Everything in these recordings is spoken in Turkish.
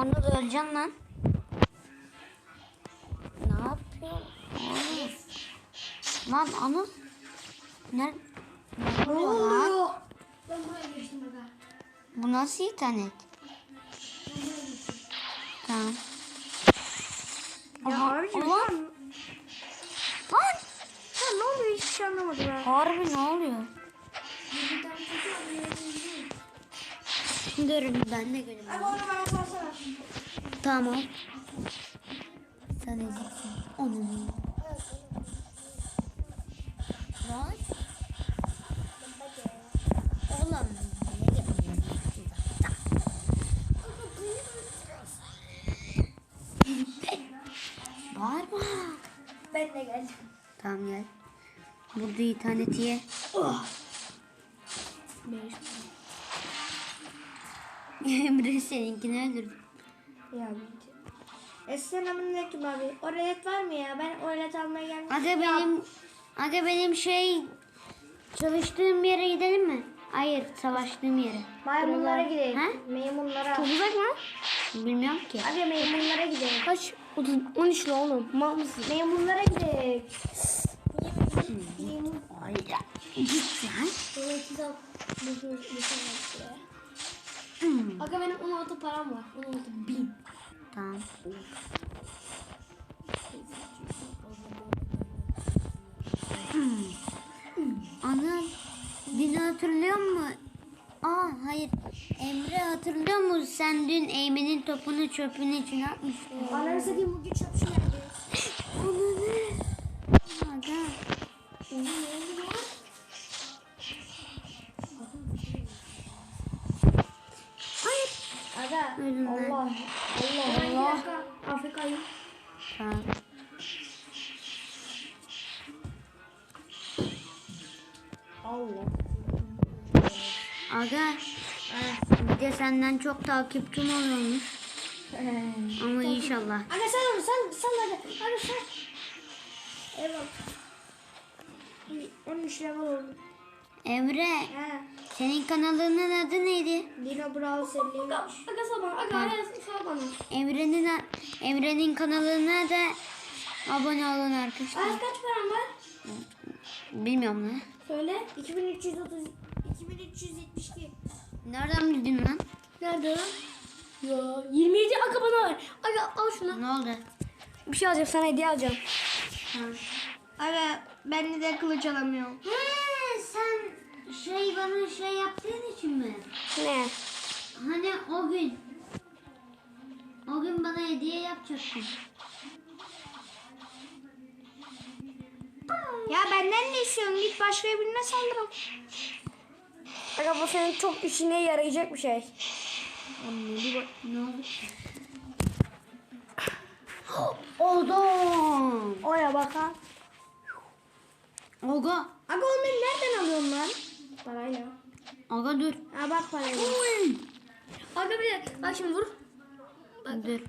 Anıl öleceksin lan. Ne yapıyorsun? Lan Anıl. Ne? Ne oluyor lan? Ben buraya geçtim aga. Bu nasıl internet? Tamam. Ya abicim ulan. Lan! Ya ne oluyor hiçbir şey anlamadım ha. Harbi ne oluyor? Dur ben de göreyim. Abi onu bana sorsana. Tamam. Sen eziksin. Onu. Lan. Oğlum. Bağırma. Ben de geldim. Tamam gel. Burada interneti ye. Emre seninkini öldürdü. Ya bitti. Selamünaleyküm abi. Oralet var mı ya? Ben oralet almaya gelmiştim. Aga benim Aga benim şey çalıştığım yere gidelim mi? Hayır, savaştığım yere. Maymunlara gidelim. Ha? Maymunlara. Çok uzak mı? Bilmiyorum ki. Abi maymunlara gidelim. Kaç? 30, 13 lira oğlum. Mal mısın? Maymunlara gidelim. Ay ya. Git lan. Aga benim 16 param var. 16 bin. Tamam. Anıl, dün hatırlıyor musun? Aa hayır. Emre hatırlıyor musun? Sen dün Eymen'in topunu çöpün içine atmıştın. Ananı satayım bugün çöp şey Aga. Bir de senden çok takipçim oluyormuş. Ama inşallah. Aga sen onu sen sen hadi. Hadi sen. Evet. 13 level oldu. Emre, He. senin kanalının adı neydi? Dino Brawl Serili. Aga sabah. Aga sabah. Emre'nin Emre'nin kanalına da abone olun arkadaşlar. Ay kaç param var? Bilmiyorum ne. Söyle. 2330 2372. Nereden bildin lan? Nerede lan? Ya 27 aga bana ver. Aga al şunu. Ne oldu? Bir şey alacağım sana hediye alacağım. Aga ben de kılıç alamıyorum. He, sen şey bana şey yaptığın için mi? Ne? Hani o gün. O gün bana hediye yapacaktın. Ya benden ne istiyorsun? Git başka birine saldırın. Aga bu senin çok işine yarayacak bir şey. Ne oldu? Odam. Oya bak ha. Aga. Aga onları nereden alıyorsun lan? Parayla. Aga dur. Ha bak parayla. Aga bir de bak şimdi vur. Dur.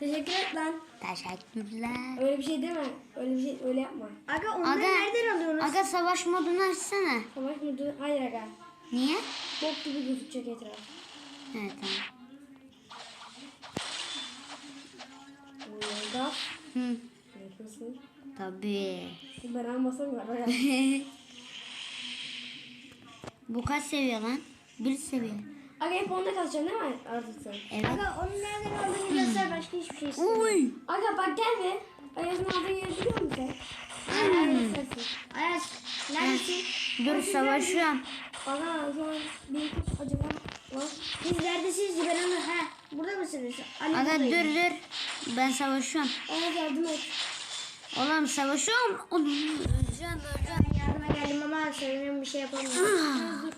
Teşekkür et lan. Teşekkürler. Öyle bir şey deme. Öyle bir şey öyle yapma. Aga onları Aga, nereden alıyorsunuz? aga savaş modunu açsana. Savaş müdürü. Hayır aga. Niye? Bok gibi gözükecek etraf. Evet tamam. Yolda. Hı. Nasıl? Tabii. Ben almasam var. Bu kaç seviye lan? Bir seviye. Aga hep onda kalacaksın değil mi artık sen? Evet. Aga onun nereden aldığını göster başka hiçbir şey istemiyorum. Uy. Aga bak gel be. Ayaz'ın aldığı yeri biliyor musun sen? Ayaz sensin. Ayaz neredesin? Dur savaşıyorum. Aga şu an bir acaba var. Siz neredesiniz? Ben onu he. Burada mısınız? Ali Aga dur buradayım. dur. Ben savaşıyorum. Ayaz yardım et. Oğlum savaşıyorum. Öleceğim öleceğim. Ben yardıma geldim ama sanırım bir şey yapamıyorum. dur dur.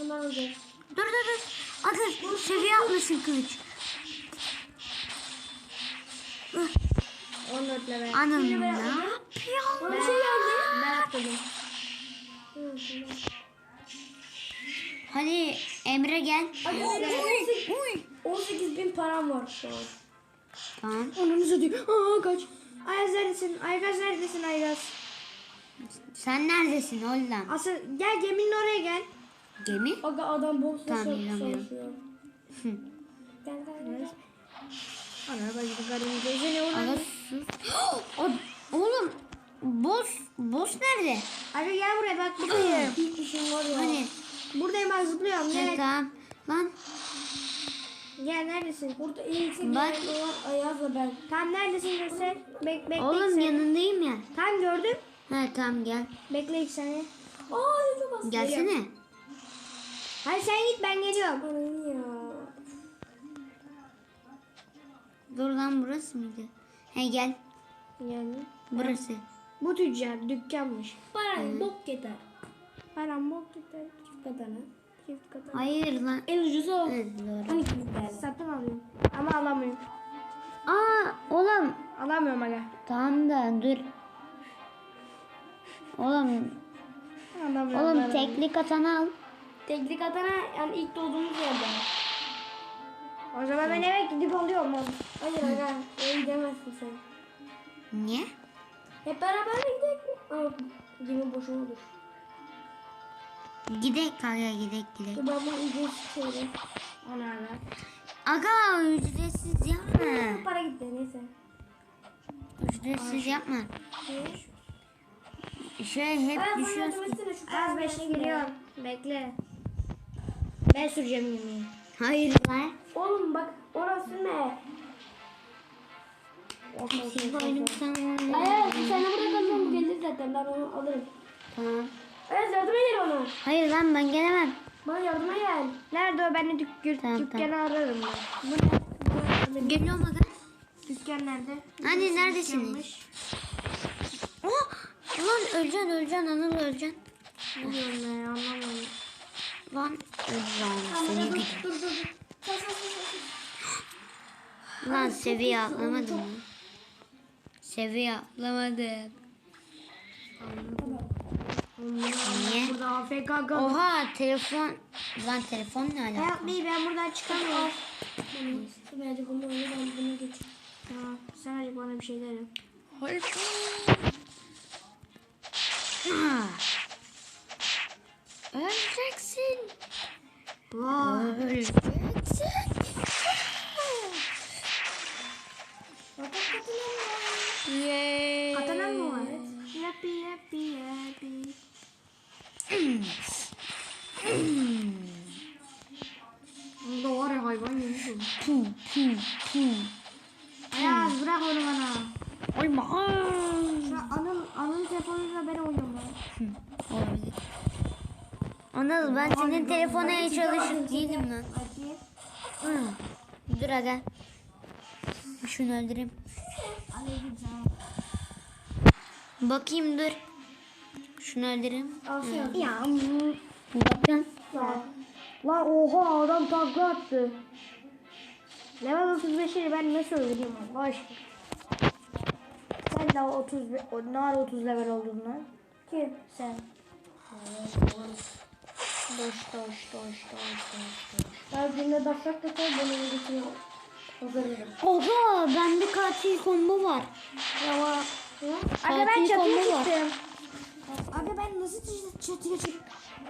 Bunlar olacak. Dur dur dur. Aga seviye atmışsın kılıç. 14 level. Anam ne ben- yapıyor? Şey geldi. Ben atladım. Hadi Emre gel. Benim 18, 18 bin param var şu an. Tamam. Onu satayım. Aa kaç. Ayaz neredesin? Ayaz neredesin Ayaz? Sen neredesin oğlum? Asıl gel geminin oraya gel. Gemi? Aga adam boksla Tamam, tamam, inanmıyorum. çalışıyor. Gel gel gel. Ana ben gidip garip gece ne Aga sus. O, oğlum boss boss nerede? Hadi gel buraya bak buradayım. Bir işim var ya. Hani buradayım ben zıplıyorum. Gel. tamam. Lan Gel neredesin? Burada en yüksek Bak. yerde olan Ayaz'la ben. Tam neredesin Göksel? Bek bekle oğlum sen. yanındayım ya. Tam gördüm. Ha tamam gel. Bekle iki saniye. Aa çok az. Gelsene. Hadi sen git ben geliyorum. Ya. Dur lan burası mıydı? He gel. Geldim. Burası. Bu tüccar dükkanmış. Paran bok yeter. Param bok gitti. Çift katana. Çift katı. Hayır lan. En ucuzu o. Evet, doğru. 12 bin TL. Satın alıyorum. Ama alamıyorum. Aa oğlum. Alamıyorum aga. Tamam da dur. Oğlum, Alamıyorum. oğlum tekli katana al. Teknik atana yani ilk doğduğumuz yerde. O zaman ben eve gidip alıyorum onu. Hayır aga. Öyle gidemezsin sen. Niye? Hep beraber mi gidelim? Aa, gemi boşuna olur. Gidek kanka gidek gidek. Dur ben bunu iyice çevireyim. Onu ara. Aga ücretsiz yapma. Para gitti neyse. Ücretsiz yapma. Şey hep Ben sana düşüyorsun. Az parayı beş versene. geliyorum. Bekle. Ben süreceğim yemeği. Hayır lan. Oğlum bak orası ne? Benim sana Ayaz sen de burada kalın bu gelir zaten ben onu alırım. Tamam. Ayaz yardıma gel ona. Hayır lan ben gelemem. Bana yardıma gel. Nerede o? Ben de dük dük- Tamam, dükkanı ararım ben. Bu ne? Bu ne? Geliyorum aga. Dükkan nerede? Hani neredesiniz? Oh, lan öleceksin öleceksin Anıl öleceksin. Ne diyorum ben ya, anlamadım. Lan seni Dur dur. Lan seviye atlamadım mı? Seviye atlamadım. Niye? Burada AFK kaldı. Oha telefon. Lan telefon ne alaka? Help me ben buradan çıkamıyorum. Birazcık onu öyle ben bunu geç. Tamam. Sen hadi bana bir şeyler yap. Ah. Öleceksin. Öleceksin. Yay. Anıl ben senin telefona hiç alışık değilim lan. Hı. Dur aga. Şunu öldüreyim. Bakayım dur. Şunu öldüreyim. Ya. Bakın. Lan oha adam takla attı. Level 35'i ben nasıl öldüreyim Allah aşkına. Sen daha 30 o ne ara 30 level oldun lan? Kim? Sen. Boş boş boş boş boş. Ben günde daşak da koy bana öyle getiriyor. Hazırlarım. Oha bende katil combo var. Ama Aga ben Katil çatıya combo var. çıktım. Aga ben nasıl çı- çatıya çıktım?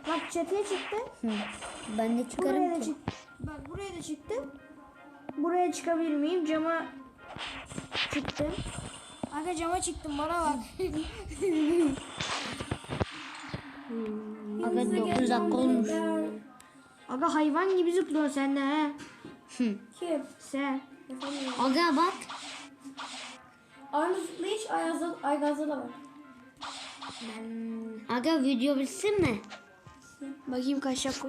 Bak çatıya çıktım. Hı. Ben de Buraya çıkarım da ki. çık. Bak buraya da çıktım. Buraya çıkabilir miyim? Cama çıktım. Aga cama çıktım bana bak. Aga 9 dakika olmuş. Aga hayvan gibi zıplıyorsun sen de he. Kim? Sen. Aga bak. Aynı zıplı hiç Ayaz'da, Aygaz'da da var. Aga video bitsin mi? Bakayım kaç dakika.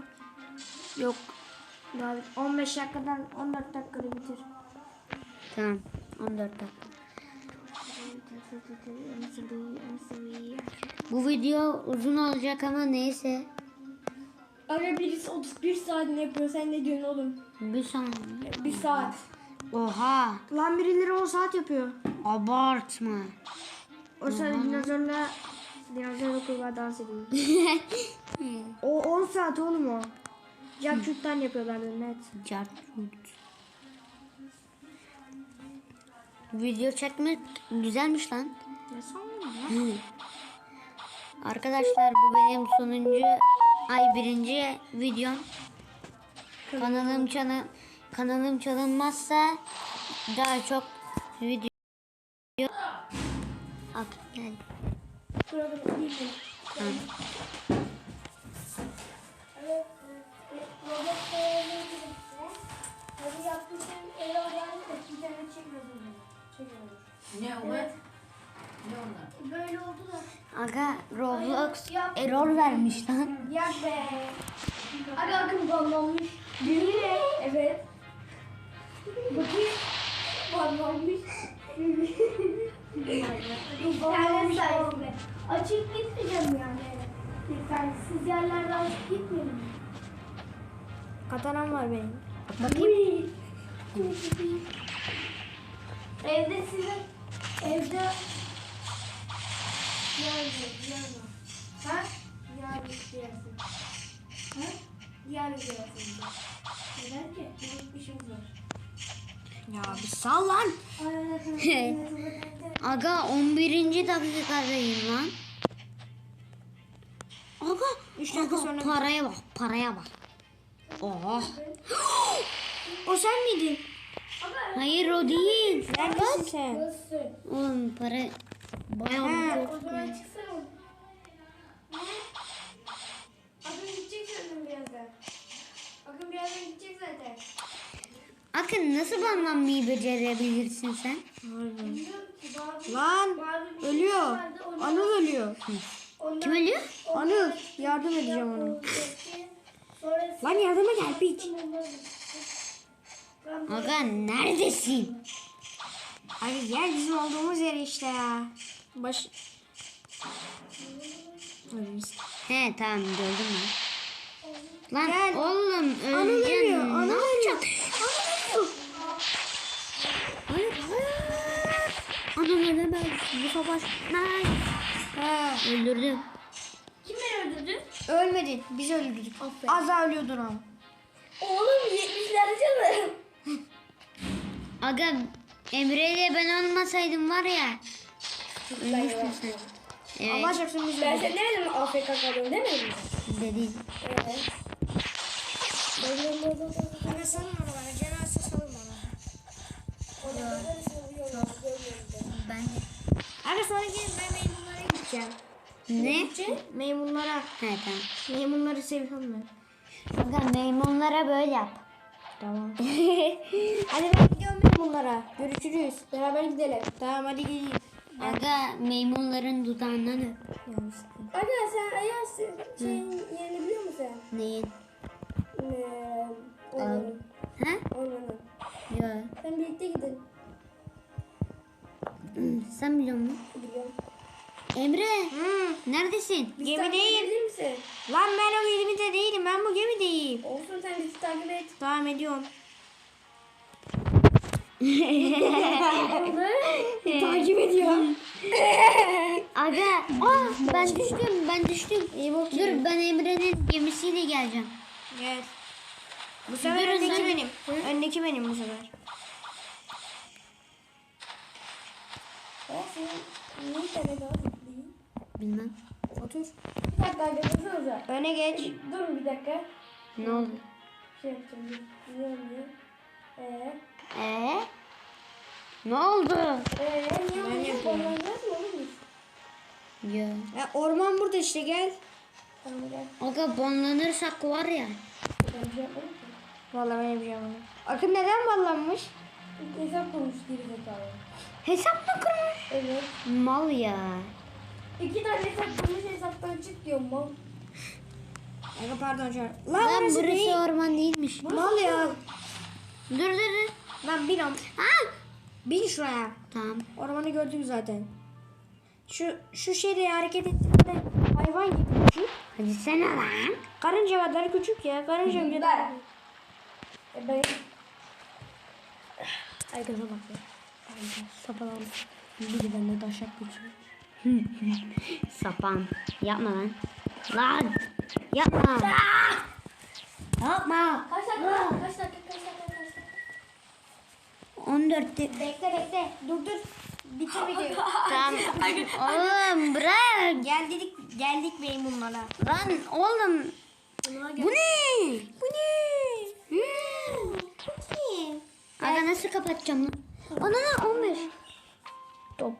Yok. Daha 15 dakikadan 14 dakikada bitir. Tamam. 14 dakika. Bu video uzun olacak ama neyse. Aga birisi 31 saat ne yapıyor sen ne diyorsun oğlum? Bir saniye. Bir saat. Oha. Lan birileri 10 saat yapıyor. Abartma. O sırada dinozorla dinozorla kurbağa dans ediyor. o 10 saat oğlum o. Jackshot'tan yapıyorlardı net. Cartut. Video çekmek güzelmiş lan. Ne sandın ya? Arkadaşlar bu benim sonuncu Ay birinci videom. Kanalım çalın kanalım çalınmazsa daha çok video Al gel. Şurada değil mi? Tamam. Evet. Robot koyalım. Hadi yapmışım. Ele Ne o? Evet. Ne onlar? Böyle oldu da. Aga Roblox error vermiş lan. Yak be. Aga akım banlanmış. Mi? Evet. Bakayım. Banlanmış. İnternet sayesinde. Açık gitmeyeceğim yani. İnternetsiz yerlerde açık gitmiyorum. Katanam var benim. Bakayım. Evde sizin evde yarın yarın. Ha? Yarın yersin. Ha? Yarın yersin. Neden ki? İşimiz var. Ya bir sal lan. Aga 11. dakikadayım lan. Aga, Üç dakika aga, sonra- paraya bak paraya bak. Oh. O sen miydin? Hayır o değil. Neredesin sen? Nasıl? Oğlum para bayağı Ha. çok. O zaman çıksana. Akın gidecek sanırım birazdan. Akın birazdan gidecek zaten. Akın nasıl banlanmayı becerebilirsin sen? Bazı... Lan ölüyor. Anıl ölüyor. Kim ölüyor? Anıl yardım edeceğim ona. Lan yardıma gel piç. Aga neredesin? Abi gel bizim olduğumuz yere işte ya. Baş... He tamam gördüm ben. Lan Gel. oğlum ölüyor. öleceksin. Ne ölüyor. yapacaksın? Hayır hayır. Anıl ölemez. Bu savaş. Ha. Öldürdüm. Kim beni öldürdü? Ölmedin. Biz öldürdük. Aferin. Az daha ölüyordun ama. Oğlum 70'lerde canım. Aga Emre ile ben olmasaydım var ya. Ölmüştün sen. Evet çarpsın biz Ben öldürdük. sen mi AFK kalıyorum demedim mi? dedi. Evet. Bana onu bana. Cenaze salın bana. Ben Abi sonra gelin ben maymunlara gideceğim. Ne? Maymunlara. He tamam. Maymunları seviyorum ben. Aga maymunlara böyle yap. Tamam. hadi ben gidiyorum maymunlara. Görüşürüz. Beraber gidelim. Tamam hadi geleyim. Aga maymunların dudağından öp. Yanlışlıkla. Aga sen Ayaz şeyin yerini biliyor musun sen? Neyin? Ee, ormanın. Ha? Ormanın. Yok. Sen birlikte gidin. Sen biliyor musun? Biliyorum. Emre Hmm. neredesin? Bizi Gemideyim. misin? Lan ben o gemide değilim. Ben bu gemideyim. Olsun sen bizi takip et. Devam ediyorum. takip ediyor. Aga. Aa, ben düştüm ben düştüm. Dur ben Emre'nin gemisiyle geleceğim. Gel. Bu sefer Durun öndeki benim. Öndeki benim bu sefer. Bilmem. Otur. Bir dakika arkadaşlar. Öne geç. Durun bir dakika. Ne oldu? Şey yapacağım. Ee, Ee? Ne oldu? ee, niye Ben olmuyor? yapıyorum. Orman nasıl olur mu? Ya. Ya orman burada işte gel. Tamam gel. Aga banlanırsak var ya. Şey. Vallahi ben yapacağım onu. Akın neden ballanmış? Hesap kurmuş geri zekalı. Hesap mı kurmuş? Evet. Mal ya. İki tane hesap kurmuş hesaptan çık diyorum mal. Aga pardon şu an. Lan Lan burası burası orman değilmiş. Mal ya. Dur dur dur. Lan bin. Ha? Bin şuraya. Tamam. Ormanı gördük zaten. Şu şu şeyde hareket ettiğinde hayvan gibi küçük. Hadi sen lan. Karınca kadar küçük ya. Karınca Ben. kadar. E ben Ay gaza bak ya. Sapalanmış. Biri bende taşak geçiyor. Sapan. Yapma lan. Lan. Yapma. Yapma. kaç dakika kaç dakika kaç dakika kaç dakika. 14 de- Bekle bekle. Dur dur. Bitir video. Tamam. Oğlum bırak. Gel dedik geldik maymunlara. Lan oğlum. Bu ne? Bu ne? Hmm. Çok iyi. Aga nasıl kapatacağım lan? Ana ne 15. Topla.